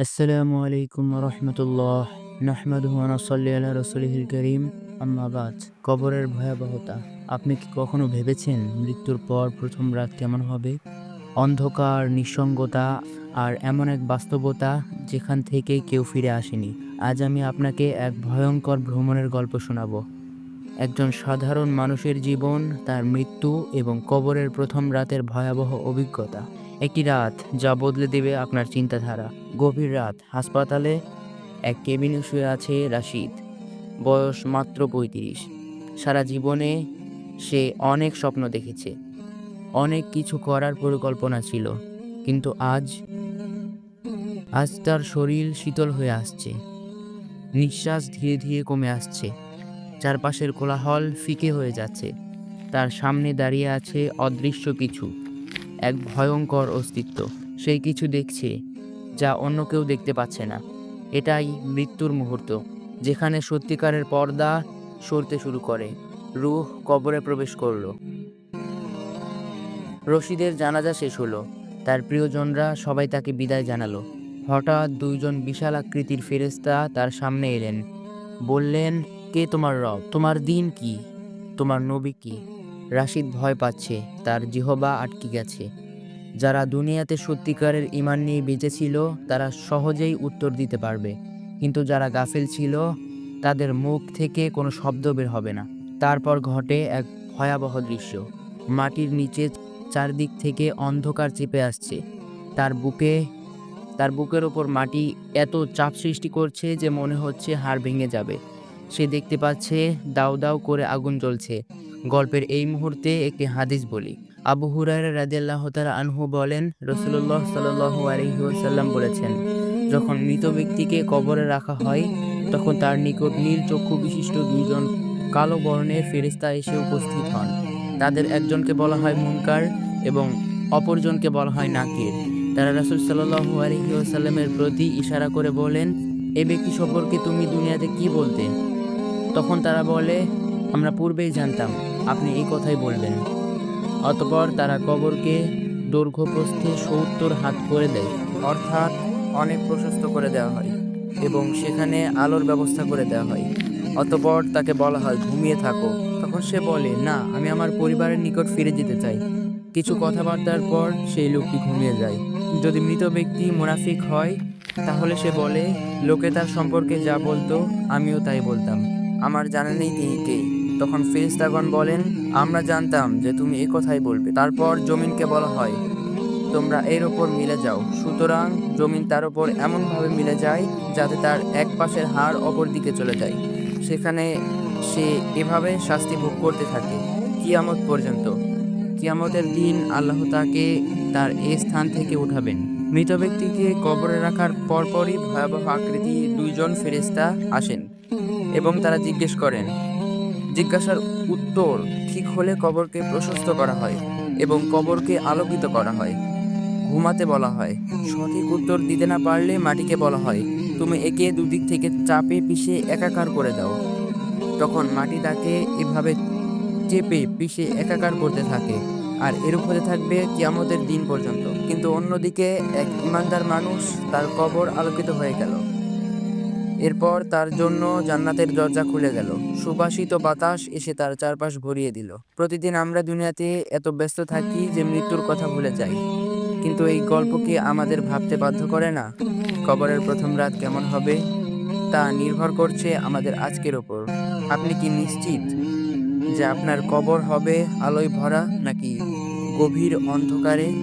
আসসালামু আলাইকুম রহমতুল্লাহ নাহমাদুহু ওয়া নাসাল্লি আলা রাসূলিহিল কারীম আম্মা বাদ কবরের ভয়াবহতা। আপনি কি কখনো ভেবেছেন মৃত্যুর পর প্রথম রাত কেমন হবে? অন্ধকার, নিঃসঙ্গতা আর এমন এক বাস্তবতা যেখান থেকে কেউ ফিরে আসেনি। আজ আমি আপনাকে এক ভয়ঙ্কর ভ্রমণের গল্প শোনাবো। একজন সাধারণ মানুষের জীবন, তার মৃত্যু এবং কবরের প্রথম রাতের ভয়াবহ অভিজ্ঞতা। একটি রাত যা বদলে দেবে আপনার চিন্তাধারা। গভীর রাত, হাসপাতালে এক কেবিনে শুয়ে আছে রাশিদ। বয়স মাত্র পঁয়ত্রিশ। সারা জীবনে সে অনেক স্বপ্ন দেখেছে। অনেক কিছু করার পরিকল্পনা ছিল। কিন্তু আজ আজ তার শরীর শীতল হয়ে আসছে। নিঃশ্বাস ধীরে ধীরে কমে আসছে। চারপাশের কোলাহল ফিকে হয়ে যাচ্ছে। তার সামনে দাঁড়িয়ে আছে অদৃশ্য কিছু। এক ভয়ঙ্কর অস্তিত্ব। সেই কিছু দেখছে যা অন্য কেউ দেখতে পাচ্ছে না। এটাই মৃত্যুর মুহূর্ত, যেখানে সত্যিকারের পর্দা সরতে শুরু করে। রুহ কবরে প্রবেশ করল। রশিদের জানাজা শেষ হলো। তার প্রিয়জনরা সবাই তাকে বিদায় জানালো। হঠাৎ দুইজন বিশাল আকৃতির ফেরেশতা তার সামনে এলেন। বললেন, কে তোমার রব? তোমার দিন কি? তোমার নবী কি? রাশিদ ভয় পাচ্ছে, তার জিহবা আটকে গেছে। যারা দুনিয়াতে সত্যিকারের ইমান নিয়ে বেঁচেছিল তারা সহজেই উত্তর দিতে পারবে। কিন্তু যারা গাফেল ছিল, তাদের মুখ থেকে কোনো শব্দ বের হবে না। তারপর ঘটে এক ভয়াবহ দৃশ্য। মাটির নিচে চারদিক থেকে অন্ধকার চেপে আসছে। তার বুকে, তার বুকের ওপর মাটি এত চাপ সৃষ্টি করছে যে মনে হচ্ছে হাড় ভেঙে যাবে। সে দেখতে পাচ্ছে দাউ দাউ করে আগুন জ্বলছে। গল্পের এই মুহূর্তে একটি হাদিস বলি। আবু হুরায়রা রাদিয়াল্লাহু তাআলা আনহু বলেন রসুল্লাহ সাল্লাল্লাহু আলাইহি বলেছেন, যখন মৃত ব্যক্তিকে কবরে রাখা হয়, তখন তার নিকট নীল চক্ষু বিশিষ্ট দুজন কালো বর্ণের ফেরিস্তা এসে উপস্থিত হন। তাদের একজনকে বলা হয় মুনকার এবং অপরজনকে বলা হয় নাকির। তারা রাসূল সাল্লাল্লাহু আলাইহি ওয়াসাল্লামের প্রতি ইশারা করে বলেন, এ ব্যক্তি সম্পর্কে তুমি দুনিয়াতে কি বলতে? তখন তারা বলে আমরা পূর্বেই জানতাম, আপনি এই কথাই বলবেন। অতপর তারা কবরকে দৈর্ঘ্য প্রস্থে সত্তর হাত করে দেয়, অর্থাৎ অনেক প্রশস্ত করে দেওয়া হয় এবং সেখানে আলোর ব্যবস্থা করে দেওয়া হয়। অতপর তাকে বলা হয়, ঘুমিয়ে থাকো। তখন সে বলে, না, আমি আমার পরিবারের নিকট ফিরে যেতে চাই। কিছু কথাবার্তার পর সেই লোকটি ঘুমিয়ে যায়। যদি মৃত ব্যক্তি মুনাফিক হয়, তাহলে সে বলে, লোকে তার সম্পর্কে যা বলতো, আমিও তাই বলতাম। আমার জানা নেই তিনি কে। তখন ফেরেশতাগণ বলেন, আমরা জানতাম যে তুমি এই কথাই বলবে। তারপর জমিনকে বলা হয়, তোমরা এর ওপর মিলে যাও। সুতরাং জমিন তার ওপর এমনভাবে মিলে যায় যাতে তার এক পাশের হাড় অপর দিকে চলে যায়। সেখানে সে এভাবে শাস্তি ভোগ করতে থাকে কিয়ামত পর্যন্ত। কিয়ামতের দিন আল্লাহ তাকে তার এ স্থান থেকে উঠাবেন। মৃত ব্যক্তিকে কবরে রাখার পরপরই ভয়াবহ আকৃতি দুইজন ফেরেশতা আসেন এবং তারা জিজ্ঞেস করেন জিজ্ঞাসার উত্তর ঠিক হলে কবরকে প্রশস্ত করা হয় এবং কবরকে আলোকিত করা হয়। ঘুমাতে বলা হয়। সঠিক উত্তর দিতে না পারলে মাটিকে বলা হয়, তুমি একে দুদিক থেকে চাপে পিষে একাকার করে দাও। তখন মাটি তাকে এভাবে চেপে পিষে একাকার করতে থাকে আর এরূপ হতে থাকবে কিয়ামতের দিন পর্যন্ত। কিন্তু অন্যদিকে এক ইমানদার মানুষ তার কবর আলোকিত হয়ে গেল। এরপর তার জন্য জান্নাতের দরজা খুলে গেল। সুবাসিত বাতাস এসে তার চারপাশ ভরিয়ে দিল। প্রতিদিন আমরা দুনিয়াতে এত ব্যস্ত থাকি যে মৃত্যুর কথা ভুলে যাই। কিন্তু এই গল্প কি আমাদের ভাবতে বাধ্য করে না? কবরের প্রথম রাত কেমন হবে? তা নির্ভর করছে আমাদের আজকের ওপর। আপনি কি নিশ্চিত যে আপনার কবর হবে আলোয় ভরা নাকি গভীর অন্ধকারে?